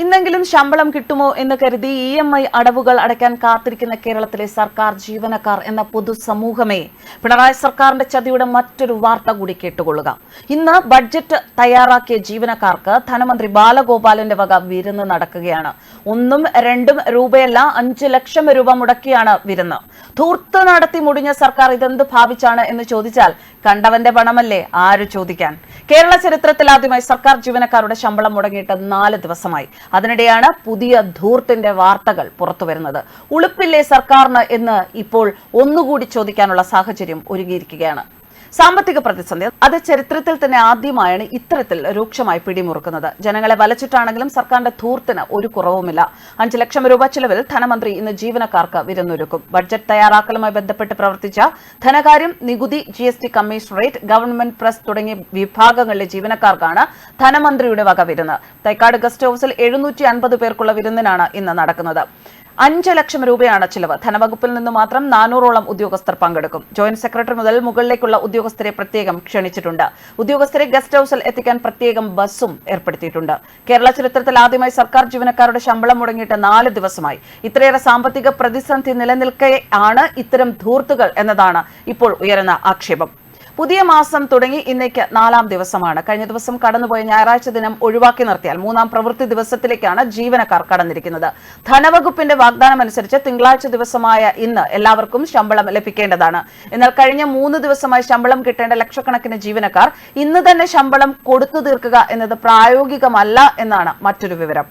ഇന്നെങ്കിലും ശമ്പളം കിട്ടുമോ എന്ന് കരുതി ഇ എം ഐ അടവുകൾ അടയ്ക്കാൻ കാത്തിരിക്കുന്ന കേരളത്തിലെ സർക്കാർ ജീവനക്കാർ എന്ന പൊതുസമൂഹമേ പിണറായി സർക്കാരിന്റെ ചതിയുടെ മറ്റൊരു വാർത്ത കൂടി കേട്ടുകൊള്ളുക. ഇന്ന് ബഡ്ജറ്റ് തയ്യാറാക്കിയ ജീവനക്കാർക്ക് ധനമന്ത്രി ബാലഗോപാലന്റെ വക വിരുന്ന് നടക്കുകയാണ്. ഒന്നും രണ്ടും രൂപയല്ല അഞ്ച് ലക്ഷം രൂപ മുടക്കിയാണ് വിരുന്ന്. ധൂർത്ത് നടത്തി മുടിഞ്ഞ സർക്കാർ ഇതെന്ത് ഭാവിച്ചാണ് എന്ന് ചോദിച്ചാൽ കണ്ടവന്റെ പണമല്ലേ ആര് ചോദിക്കാൻ? കേരള ചരിത്രത്തിൽ ആദ്യമായി സർക്കാർ ജീവനക്കാരുടെ ശമ്പളം മുടങ്ങിയിട്ട് നാല് ദിവസമായി. അതിനിടെയാണ് പുതിയ ധൂർത്തിന്റെ വാർത്തകൾ പുറത്തു വരുന്നത് ഉളുപ്പില്ലേ സർക്കാരിന് എന്ന് ഇപ്പോൾ ഒന്നുകൂടി ചോദിക്കാനുള്ള സാഹചര്യം ഒരുങ്ങിയിരിക്കുകയാണ്. സാമ്പത്തിക പ്രതിസന്ധി. അത് ചരിത്രത്തിൽ തന്നെ ആദ്യമായാണ് ഇത്തരത്തിൽ രൂക്ഷമായി പിടിമുറുക്കുന്നത്. ജനങ്ങളെ വലച്ചിട്ടാണെങ്കിലും സർക്കാരിന്റെ ധൂർത്തിന് ഒരു കുറവുമില്ല. അഞ്ച് ലക്ഷം രൂപ ചിലവിൽ ധനമന്ത്രി ഇന്ന് ജീവനക്കാർക്ക് വിരുന്നൊരുക്കും. ബഡ്ജറ്റ് തയ്യാറാക്കലുമായി ബന്ധപ്പെട്ട് പ്രവർത്തിച്ച ധനകാര്യം നികുതി G S T commissionerate government press തുടങ്ങിയ വിഭാഗങ്ങളിലെ ജീവനക്കാർക്കാണ് ധനമന്ത്രിയുടെ വക വിരുന്ന്. തൈക്കാട് ഗസ്റ്റ് ഹൌസിൽ എഴുന്നൂറ്റി അൻപത് പേർക്കുള്ള വിരുന്നിനാണ് ഇന്ന് നടക്കുന്നത്. അഞ്ച് ലക്ഷം രൂപയാണ് ചിലവ്. ധനവകുപ്പിൽ നിന്ന് മാത്രം നാനൂറോളം ഉദ്യോഗസ്ഥർ പങ്കെടുക്കും. ജോയിന്റ് സെക്രട്ടറി മുതൽ മുകളിലേക്കുള്ള ഉദ്യോഗസ്ഥരെ പ്രത്യേകം ക്ഷണിച്ചിട്ടുണ്ട്. ഉദ്യോഗസ്ഥരെ ഗസ്റ്റ് ഹൌസിൽ എത്തിക്കാൻ പ്രത്യേകം ബസ്സും ഏർപ്പെടുത്തിയിട്ടുണ്ട്. കേരള ചരിത്രത്തിൽ ആദ്യമായി സർക്കാർ ജീവനക്കാരുടെ ശമ്പളം മുടങ്ങിയിട്ട് നാല് ദിവസമായി. ഇത്രയേറെ സാമ്പത്തിക പ്രതിസന്ധി നിലനിൽക്കെ ആണ് ഇത്തരം ധൂർത്തുകൾ എന്നതാണ് ഇപ്പോൾ ഉയരുന്ന ആക്ഷേപം. പുതിയ മാസം തുടങ്ങി ഇന്നേക്ക് നാലാം ദിവസമാണ്. കഴിഞ്ഞ ദിവസം കടന്നുപോയ ഞായറാഴ്ച ദിനം ഒഴിവാക്കി നിർത്തിയാൽ മൂന്നാം പ്രവൃത്തി ദിവസത്തിലേക്കാണ് ജീവനക്കാർ കടന്നിരിക്കുന്നത്. ധനവകുപ്പിന്റെ വാഗ്ദാനം അനുസരിച്ച് തിങ്കളാഴ്ച ദിവസമായ ഇന്ന് എല്ലാവർക്കും ശമ്പളം ലഭിക്കേണ്ടതാണ്. എന്നാൽ കഴിഞ്ഞ മൂന്ന് ദിവസമായി ശമ്പളം കിട്ടേണ്ട ലക്ഷക്കണക്കിന് ജീവനക്കാർ ഇന്ന് തന്നെ ശമ്പളം കൊടുത്തു തീർക്കുക എന്നത് പ്രായോഗികമല്ല എന്നാണ് മറ്റൊരു വിവരം.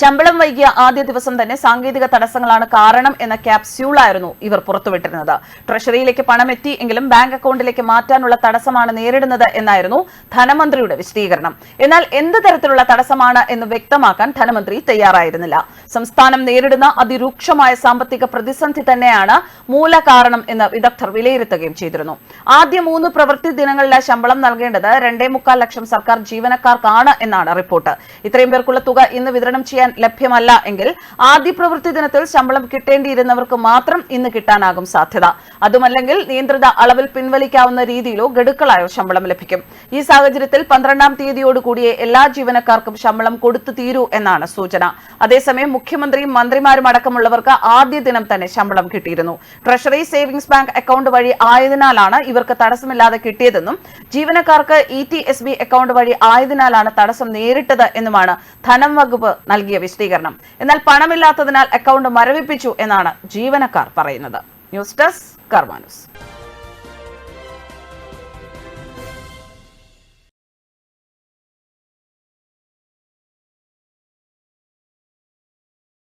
ശമ്പളം വൈകിയ ആദ്യ ദിവസം തന്നെ സാങ്കേതിക തടസ്സങ്ങളാണ് കാരണം എന്ന ക്യാപ്സ്യൂളായിരുന്നു ഇവർ പുറത്തുവിട്ടിരുന്നത്. ട്രഷറിയിലേക്ക് പണം എത്തി എങ്കിലും ബാങ്ക് അക്കൗണ്ടിലേക്ക് മാറ്റാനുള്ള തടസ്സമാണ് നേരിടുന്നത് എന്നായിരുന്നു ധനമന്ത്രിയുടെ വിശദീകരണം. എന്നാൽ എന്ത് തരത്തിലുള്ള തടസ്സമാണ് എന്ന് വ്യക്തമാക്കാൻ ധനമന്ത്രി തയ്യാറായിരുന്നില്ല. സംസ്ഥാനം നേരിടുന്ന അതിരൂക്ഷമായ സാമ്പത്തിക പ്രതിസന്ധി തന്നെയാണ് മൂല കാരണം എന്ന് വിദഗ്ധർ വിലയിരുത്തുകയും ചെയ്തിരുന്നു. ആദ്യ മൂന്ന് പ്രവൃത്തി ദിനങ്ങളിലെ ശമ്പളം നൽകേണ്ടത് രണ്ടേ മുക്കാൽ ലക്ഷം സർക്കാർ ജീവനക്കാർക്കാണ് എന്നാണ് റിപ്പോർട്ട്. ഇത്രയും പേർക്കുള്ള തുക ഇന്ന് വിതരണം ചെയ്യാൻ ലഭ്യമല്ല എങ്കിൽ ആദ്യ പ്രവൃത്തി ദിനത്തിൽ ശമ്പളം കിട്ടേണ്ടിയിരുന്നവർക്ക് മാത്രം ഇന്ന് കിട്ടാനാകും സാധ്യത. അതുമല്ലെങ്കിൽ നിയന്ത്രിത അളവിൽ പിൻവലിക്കാവുന്ന രീതിയിലോ ഗഡുക്കളായോ ശമ്പളം ലഭിക്കും. ഈ സാഹചര്യത്തിൽ പന്ത്രണ്ടാം തീയതിയോടുകൂടിയേ എല്ലാ ജീവനക്കാർക്കും ശമ്പളം കൊടുത്തു തീരൂ എന്നാണ് സൂചന. അതേസമയം മുഖ്യമന്ത്രിയും മന്ത്രിമാരും അടക്കമുള്ളവർക്ക് ആദ്യ ദിനം തന്നെ ശമ്പളം കിട്ടിയിരുന്നു. ട്രഷറി സേവിംഗ്സ് ബാങ്ക് അക്കൗണ്ട് വഴി ആയതിനാലാണ് ഇവർക്ക് തടസ്സമില്ലാതെ കിട്ടിയതെന്നും ജീവനക്കാർക്ക് E T S B account വഴി ആയതിനാലാണ് തടസ്സം നേരിട്ടത് എന്നുമാണ് ധനം വകുപ്പ് നൽകിയ വിശദീകരണം. എന്നാൽ പണമില്ലാത്തതിനാൽ അക്കൗണ്ട് മരവിപ്പിച്ചു എന്നാണ് ജീവനക്കാർ പറയുന്നത്. News desk കർമാനുസ്